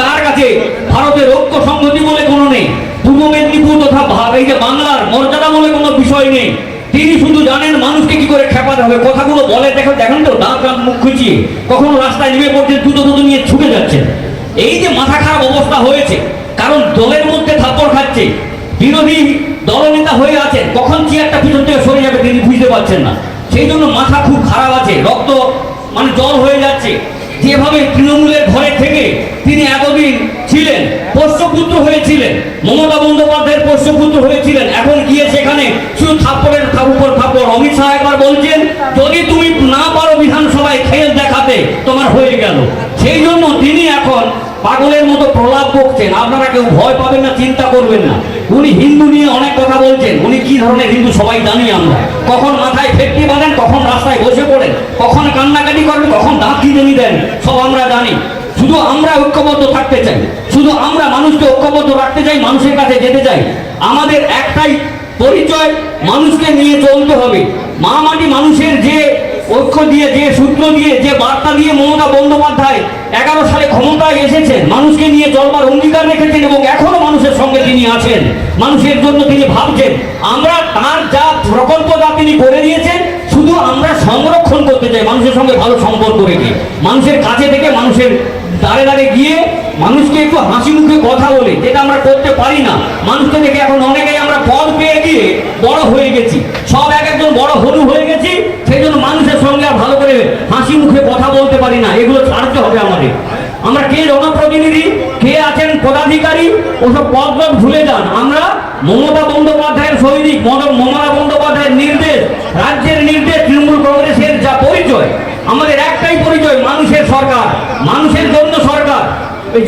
তার কাছে ভারতের ঐক্য সংহতি বলে কোনো নেই। পূর্ব মেদিনীপুর তথা এই যে বাংলার মর্যাদা বলে কোনো বিষয় নেই। তিনি শুধু জানেন মানুষকে কি করে খেপাতে হবে। কথাগুলো বলে দেখেন দেখেন তো, দাঁত দাঁত মুখ খুঁচিয়ে। কখনো রাস্তায় নেমে পড়ছে দুটো দুটো নিয়ে ছুটে যাচ্ছে। এই যে মাথা খারাপ অবস্থা হয়েছে, কারণ দলের মধ্যে থাপ্পড় খাচ্ছে। বিরোধী দলনেতা হয়ে আছেন, কখন চেয়ারটা পিছন থেকে সরে যাবে তিনি বুঝতে পারছেন না। সেই জন্য মাথা খুব খারাপ আছে, রক্ত মানে জল হয়ে যাচ্ছে। যেভাবে তৃণমূলের ঘরে থেকে তিনি এতদিন ছিলেন পোষ্যপুত্র হয়েছিলেন, মমতা বন্দ্যোপাধ্যায়ের পোষ্যপুত্র হয়েছিলেন, এখন গিয়ে সেখানে শুধু থাপ্পড়ের থাপ উপর থাপ্পড়। অমিত শাহ একবার বলছেন, যদি তুমি না পারো বিধানসভায় খেল দেখাতে, তোমার হয়ে গেল। সেই জন্য তিনি এখন পাগলের মতো প্রলাপ বকছেন। আপনারা কেউ ভয় পাবেন না, চিন্তা করবেন না। উনি হিন্দু নিয়ে অনেক কথা বলছেন। উনি কি ধরনের হিন্দু সবাই জানি আমরা। কখন মাথায় ফেটকি বাঁধেন, কখন রাস্তায় বসে পড়েন, কখন কান্নাকাটি করবেন কখন দাঁত কিনে দেন, সব আমরা জানি। শুধু আমরা ঐক্যবদ্ধ থাকতে চাই। শুধু আমরা মানুষকে ঐক্যবদ্ধ রাখতে চাই, মানুষের কাছে যেতে চাই। আমাদের একটাই পরিচয়, মানুষকে নিয়ে চলতে হবে। মা মাটি মানুষের যে ঐক্য দিয়ে, যে সূত্র দিয়ে, যে বার্তা দিয়ে মমতা বন্দ্যোপাধ্যায় এগারো সালে ক্ষমতায় এসেছেন, মানুষকে নিয়ে চলবার অঙ্গীকার রেখেছেন এবং এখনও মানুষের সঙ্গে তিনি আছেন, মানুষের জন্য তিনি ভাবছেন, আমরা তার যা প্রকল্প যা তিনি করে দিয়েছেন, শুধু আমরা সংরক্ষণ করতে চাই, মানুষের সঙ্গে ভালো সম্পর্ক রেখে। মানুষের কাছে থেকে মানুষের দাঁড়ে দাঁড়ে গিয়ে মানুষকে একটু হাসি মুখে কথা বলে, যেটা আমরা করতে পারি না। মানুষকে দেখে এখন অনেকেই আমরা পদ পেয়ে গিয়ে বড় হয়ে গেছি। সব এক একজন বড় হলু হয়ে গেছি। সঙ্গে আর ভালো করে হাসি মুখে কথা বলতে পারি না। এগুলো ছাড়তে হবে আমাদের। আমরা কে জনপ্রতিনিধি কে আছেন পদাধিকারী? ওসব পদ ভুলে যান। আমরা মমতা বন্দ্যোপাধ্যায়ের সৈনিক মমতা বন্দ্যোপাধ্যায়ের নির্দেশ, রাজ্যের নির্দেশ, তৃণমূল কংগ্রেসের যা পরিচয়, আমাদের একটাই পরিচয়, মানুষের সরকার, মানুষের জন্য সরকার।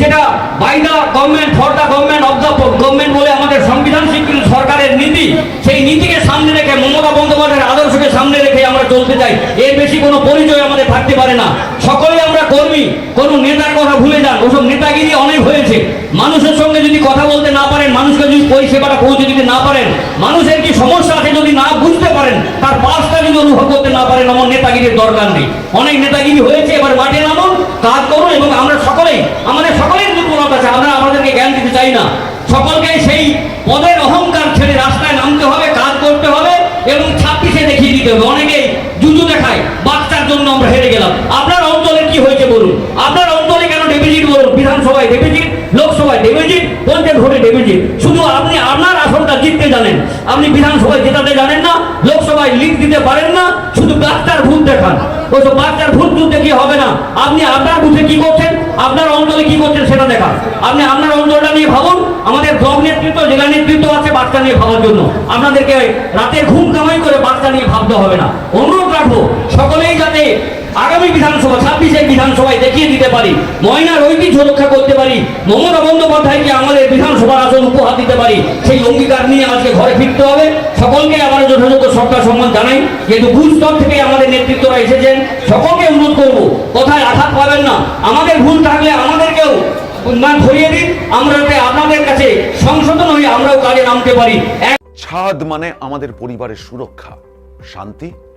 যেটা by the government for the government of the government বলে আমাদের সংবিধান স্বীকৃত সরকারের নীতি, সেই নীতিকে সামনে রেখে মমতা বন্দ্যোপাধ্যায়ের আদর্শকে সামনে রেখে চলতে চাই। এর বেশি কোনো পরিচয় আমাদের থাকতে পারে না। সকলে আমরা কর্মী, কোনো নেতার কথা ভুলে যান। ওসব নেতাগিরি অনেক হয়েছে। মানুষের সঙ্গে যদি কথা বলতে না পারেন, মানুষকে যদি পরিষেবাটা পৌঁছে দিতে না পারেন, মানুষের কি সমস্যা আছে যদি না বুঝতে পারেন, তার পাশটা যদি অনুভব করতে না পারেন, আমার নেতাগিরির দরকার নেই। অনেক নেতাগিরি হয়েছে, এবার মাঠে নামুন, কাজ করুন এবং আমরা সকলেই, আমাদের সকলের দুর্বলতা আছে, আমরা আমাদেরকে জ্ঞান দিতে চাই না। সকলকে সেই পদের অহংকার ছেড়ে রাস্তায় নামতে হবে, কাজ করতে হবে এবং ছাব্বিশে দেখিয়ে দিতে হবে। অনেকেই দেখায় বাচ্চার জন্য আমরা হেরে গেলাম। আপনার অঞ্চলে কি হয়েছে বলুন? আপনার অঞ্চলে কেন ডেভিজিট বলুন? বিধানসভায় ডেভিজিট লোকসভায় ডেভিজিট পঞ্চায়েত ভোটে ডেভিজিট শুধু আপনি আপনার আসনটা জিততে জানেন। আপনি বিধানসভায় জেতাতে জানেন না, লোকসভায় লিখ দিতে পারেন না, শুধু বাচ্চার ভূত দেখান। ওইসব বাচ্চার ভূত তুলতে কি হবে না। আপনি আপনার বুঝে কি করছেন? আপনার অঞ্চলে কি করছেন সেটা দেখান। আপনি আপনার অঞ্চলটা নিয়ে ভাবুন। আমাদের ব্লক নেতৃত্ব, জেলা নেতৃত্ব আছে বাচ্চা নিয়ে ভাবার জন্য। আপনাদেরকে রাতে ঘুম কামাই করে বাচ্চা নিয়ে ভাবতে হবে না। অনুরোধ রাখব, সকলেই যাতে আগামী বিধানসভা ছাব্বিশের বিধানসভায় দেখিয়ে দিতে পারি, ময়নার ঐতিহ্য রক্ষা করতে পারি, মমতা বন্দ্যোপাধ্যায়কে আমাদের বিধানসভার আসন উপহার দিতে পারি, সেই অঙ্গীকার নিয়ে আজকে ঘরে ফিরতে হবে। সকলকে আবার যথাযথ সরকার সম্মান জানাই, যেহেতু বুথ স্তর থেকে আমাদের নেতৃত্বরা এসেছেন, সকলকে অনুরোধ করব, কোথায় আঘাত পাবেন না, আমাদের ভুল থাকলে আমাদেরকেও ধরিয়ে দিন, আমরা আপনাদের কাছে সংশোধন হয়ে আমরাও কাজে নামতে পারি। ছাদ মানে আমাদের পরিবারের সুরক্ষা, শান্তি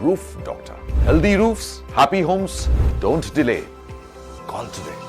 Roof Doctor. Healthy roofs, happy homes. Don't delay. Call today.